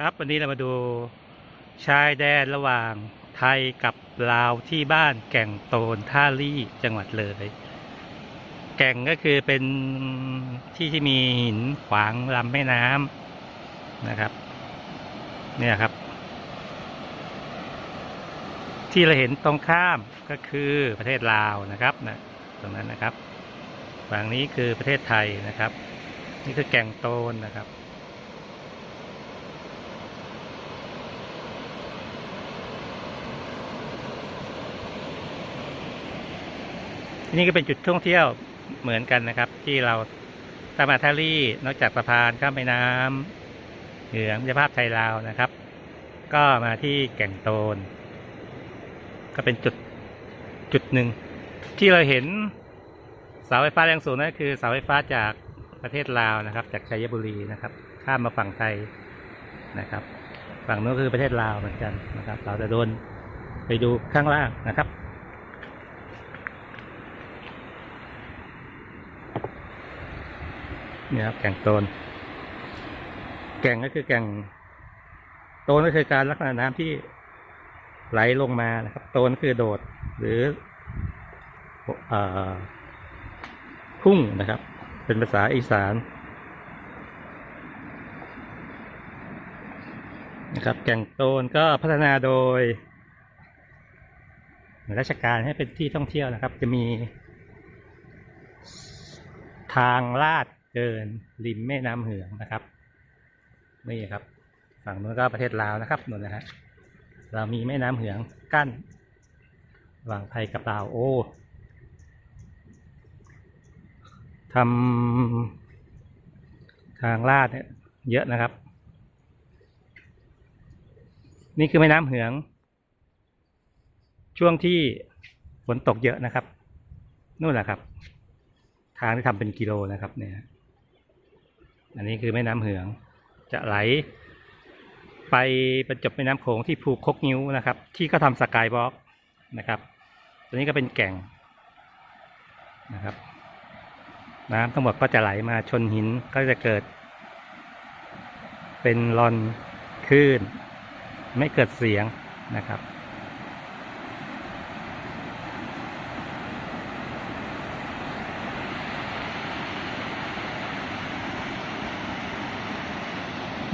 ครับวันนี้เรามาดูชายแดนระหว่างไทยกับลาวที่บ้านแก่งโตนท่าลี่จังหวัดเลย แก่งก็คือเป็นที่ที่มีหินขวางลำแม่น้ำนะครับ เนี่ยครับ ที่เราเห็นตรงข้ามก็คือประเทศลาวนะครับนะตรงนั้นนะครับฝั่งนี้คือประเทศไทยนะครับ นี่คือแก่งโตนนะครับ นี่ก็เป็นจุดท่องเที่ยวเหมือนกันนะครับ ที่เราถ้ามาทาลี่นอกจากสะพานข้ามแม่น้ำเหนืองมิตรภาพไทยลาวนะครับ ก็มาที่แก่งโตน ก็เป็นจุดจุดหนึ่ง ที่เราเห็นเสาไฟฟ้าแรงสูงนั่นคือเสาไฟฟ้าจากประเทศลาวนะครับ จากชัยบุรีนะครับ ข้ามมาฝั่งไทยนะครับ ฝั่งนู้นคือประเทศลาวเหมือนกันนะครับ เราจะโดนไปดูข้างล่างนะครับ นี่ครับแก่งโตน แก่งก็คือแก่ง โตนก็คือการลักษณะน้ำที่ไหลลงมานะครับ โตนคือโดดหรือเอ่อพุ่งนะครับ เป็นภาษาอีสานนะครับ แก่งโตนก็พัฒนาโดยราชการให้เป็นที่ท่องเที่ยวนะครับ จะมีทางลาด เดินริมแม่น้ำเหืองนะครับนี่ครับฝั่งนู้นก็ประเทศลาวนะครับนู่นนะฮะเรามีแม่น้ำเหืองกั้นระหว่างไทยกับลาวโอ้ทำทางลาดเนี่ยเยอะนะครับ นี่คือแม่น้ำเหือง ช่วงที่ฝนตกเยอะนะครับนู่นแหละครับ ทางที่ทำเป็นกิโลนะครับเนี่ย อันนี้คือแม่น้ำเหือง จะไหล ไปบรรจบแม่น้ำโขงที่ภูคกนิ้วนะครับ ที่เขาทำสกายบล็อกนะครับ ตัวนี้ก็เป็นแก่งนะครับ น้ำทั้งหมดก็จะไหลมาชนหินก็จะเกิด เป็นรอนคลื่น ไม่เกิดเสียงนะครับ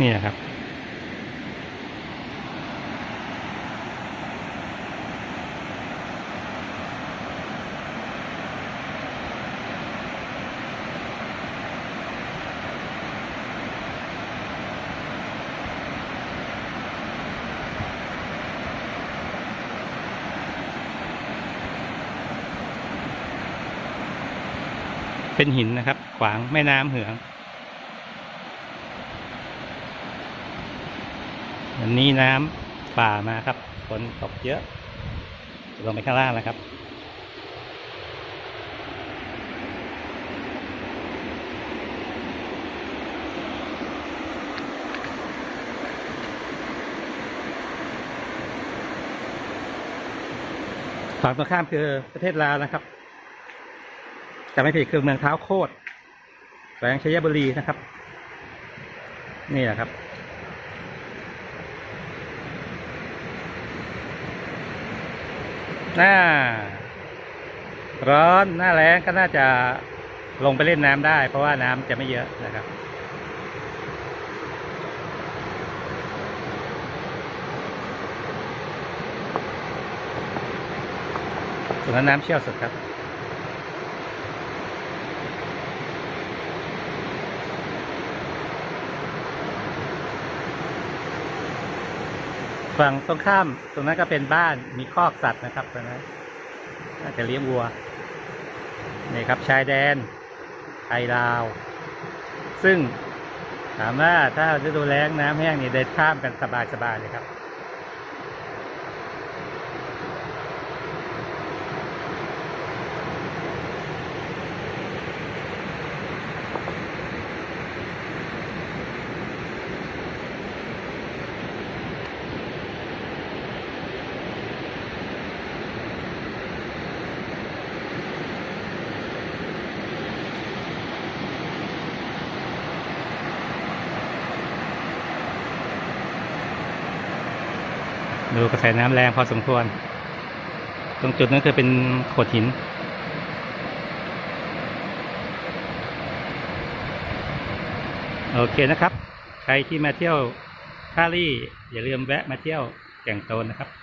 นี่นะครับ เป็นหินนะครับ ขวางแม่น้ำเหือง วันนี้น้ำป่ามาครับฝนตกเยอะลงไปข้างล่างนะครับ ฝั่งตรงข้ามคือประเทศลาวนะครับจะไม่ผิดคือเมืองเท้าโคตรแขวงชัยบุรีนะครับ นี่แหละครับ หน้า ร้อนหน้าแรงก็น่าจะลงไปเล่นน้ำได้ เพราะว่าน้ำจะไม่เยอะนะครับส่วนนั้นน้ำเชี่ยวสุดครับ ฝั่งตรงข้ามตรงนั้นก็เป็นบ้านมีคอกสัตว์นะครับตรงนั้นน่าจะเลี้ยงวัวนี่ครับชายแดนไทยลาว ซึ่งถามว่าถ้าฤดูแล้งน้ำแห้งนี่เดินข้ามกันสบายๆเลยครับ ดูกระแสน้ำแรงพอสมควร ตรงจุดนั้นคือเป็นโขดหิน โอเคนะครับ ใครที่มาเที่ยวท่าลี่ อย่าลืมแวะมาเที่ยวแก่งโตนนะครับ